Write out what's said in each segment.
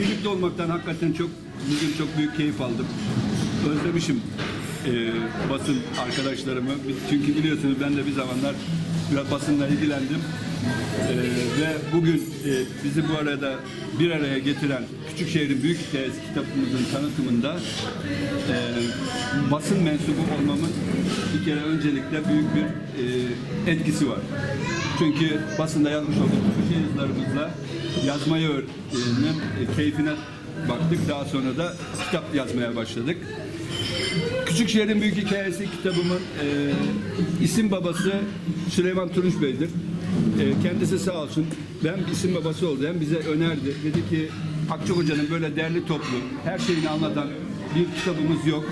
birlikte olmaktan hakikaten çok bugün çok büyük keyif aldım. Özlemişim e, basın arkadaşlarımı. Çünkü biliyorsunuz ben de bir zamanlar biraz basınla ilgilendim. E, ve bugün e, bizi bu arada bir araya getiren Küçükşehir'in Büyük Hikayesi kitabımızın tanıtımında e, basın mensubu olmamın bir kere öncelikle büyük bir e, etkisi var. Çünkü basında yazmış olduğumuz köşe yazılarımızla yazmayı e, keyfine baktık. Daha sonra da kitap yazmaya başladık. Küçükşehir'in Büyük Hikayesi kitabımın e, isim babası Süleyman Turunç Bey'dir. E, kendisi sağ olsun ben isim babası oldu. Hem bize önerdi. Dedi ki Akçok Hoca'nın böyle derli toplu her şeyini anlatan bir kitabımız yok.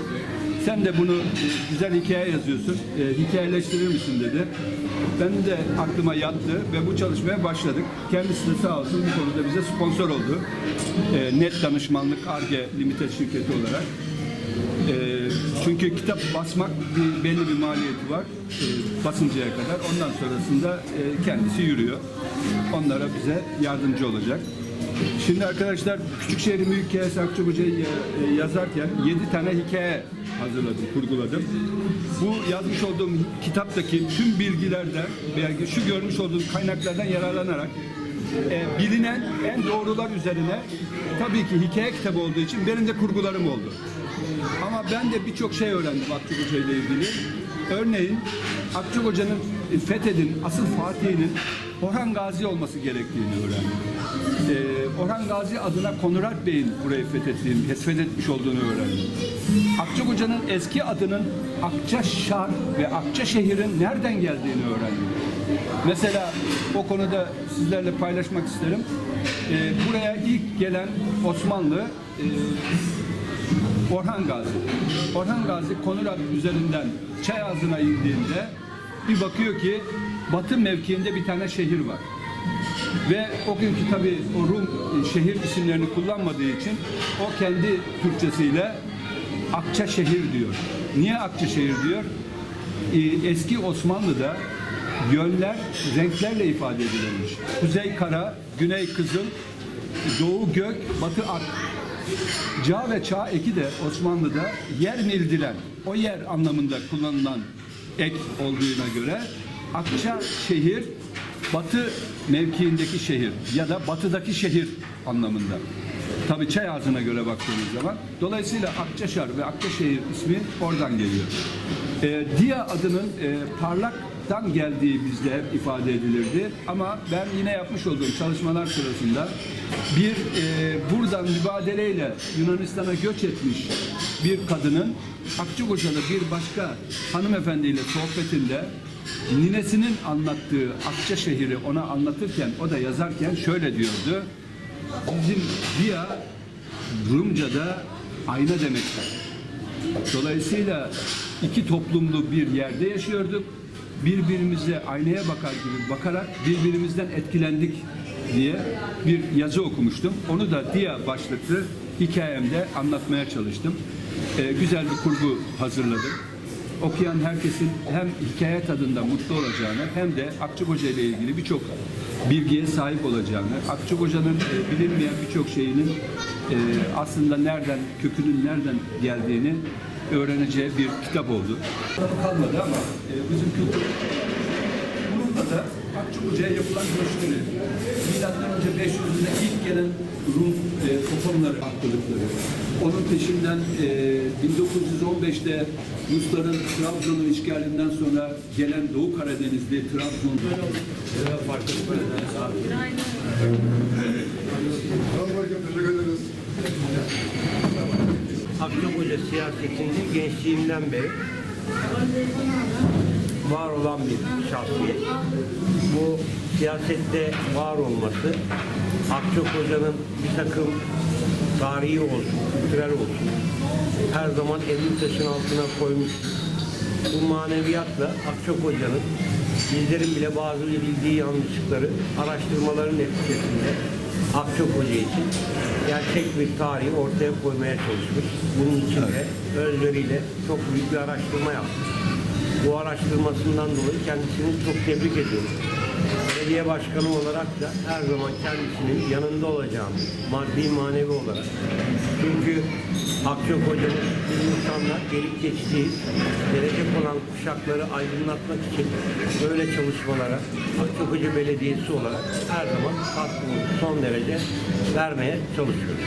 Sen de bunu e, güzel hikaye yazıyorsun. E, hikayeleştirir misin dedi. Ben de aklıma yattı ve bu çalışmaya başladık. Kendisi de sağ olsun bu konuda bize sponsor oldu. E, Net Danışmanlık Arge Limited şirketi olarak. Ee, çünkü kitap basmak bir, belli bir maliyeti var e, basıncaya kadar. Ondan sonrasında e, kendisi yürüyor. Onlara bize yardımcı olacak. Şimdi arkadaşlar Küçükşehir'in Büyük Hikayesi Akçabuca'yı e, yazarken 7 tane hikaye hazırladım, kurguladım. Bu yazmış olduğum kitaptaki tüm bilgilerden veya şu görmüş olduğunuz kaynaklardan yararlanarak e, bilinen en doğrular üzerine tabii ki hikaye kitabı olduğu için benim de kurgularım oldu. Ama ben de birçok şey öğrendim Akçuk Hoca ile ilgili. Örneğin Akçuk Hoca'nın e, Fethet'in asıl Fatih'inin Orhan Gazi olması gerektiğini öğrendim. Ee, Orhan Gazi adına Konurat Bey'in burayı fethettiğini, fethetmiş olduğunu öğrendim. Akçak Hoca'nın eski adının Akçaşar ve Akçaşehir'in nereden geldiğini öğrendim. Mesela o konuda sizlerle paylaşmak isterim. Ee, buraya ilk gelen Osmanlı e, Orhan Gazi. Orhan Gazi Konurat üzerinden Çay Ağzı'na indiğinde bir bakıyor ki batı mevkiinde bir tane şehir var. Ve o günkü tabi o Rum e, şehir isimlerini kullanmadığı için o kendi Türkçesiyle Akçaşehir diyor. Niye Akçaşehir diyor? Ee, Eski Osmanlı'da yönler renklerle ifade edilirmiş. Kuzey kara, güney kızıl, doğu gök, batı ak. Ca ve ça eki de Osmanlı'da yer mildilen, o yer anlamında kullanılan ek olduğuna göre Akça şehir, batı mevkiindeki şehir ya da batıdaki şehir anlamında. Tabi çay ağzına göre baktığımız zaman. Dolayısıyla Akçaşar ve Akçaşehir ismi oradan geliyor. Ee, Dia adının e, parlaktan geldiği bizde hep ifade edilirdi. Ama ben yine yapmış olduğum çalışmalar sırasında bir e, buradan mübadeleyle Yunanistan'a göç etmiş bir kadının Akçakocalı bir başka hanımefendiyle sohbetinde ninesinin anlattığı Akçaşehir'i ona anlatırken o da yazarken şöyle diyordu. Bizim Dia Rumca'da ayna demektir. Dolayısıyla iki toplumlu bir yerde yaşıyorduk. Birbirimize aynaya bakar gibi bakarak birbirimizden etkilendik diye bir yazı okumuştum. Onu da Dia başlıklı hikayemde anlatmaya çalıştım. Ee, güzel bir kurgu hazırladım. Okuyan herkesin hem hikaye tadında mutlu olacağını hem de Akçakoca ile ilgili birçok bilgiye sahip olacağını, Akçakoca'nın e, bilinmeyen birçok şeyinin e, aslında nereden, kökünün nereden geldiğini öğreneceği bir kitap oldu. Kalmadı ama e, bizim kültür Bununla da Akçakoca'ya yapılan göçleri, milattan önce 500'ünde ilk gelen Rum e, toplumları hakkılıkları, onun peşinden e, 1915'te Rusların Trabzon'u işgalinden sonra gelen Doğu Karadenizli Trabzon farklı Selamünaleyküm, teşekkür ederiz. Akçakoca siyasetinde gençliğimden beri var olan bir şahsiyet. Bu siyasette var olması Akçakoca'nın bir takım tarihi olsun, kültürel olsun her zaman elini taşın altına koymuş. Bu maneviyatla Akçakoca'nın bizlerin bile bazı bildiği yanlışlıkları araştırmaların neticesinde Akçakoca için gerçek bir tarihi ortaya koymaya çalışmış. Bunun için de özveriyle çok büyük bir araştırma yaptı. Bu araştırmasından dolayı kendisini çok tebrik ediyorum. Belediye başkanı olarak da her zaman kendisinin yanında olacağım. Maddi manevi olarak. Çünkü Akçok hocamız biz insanlar gelip geçtiği gelecek olan kuşakları aydınlatmak için böyle çalışmalara Akçok Hoca Belediyesi olarak her zaman katkımızı son derece vermeye çalışıyoruz.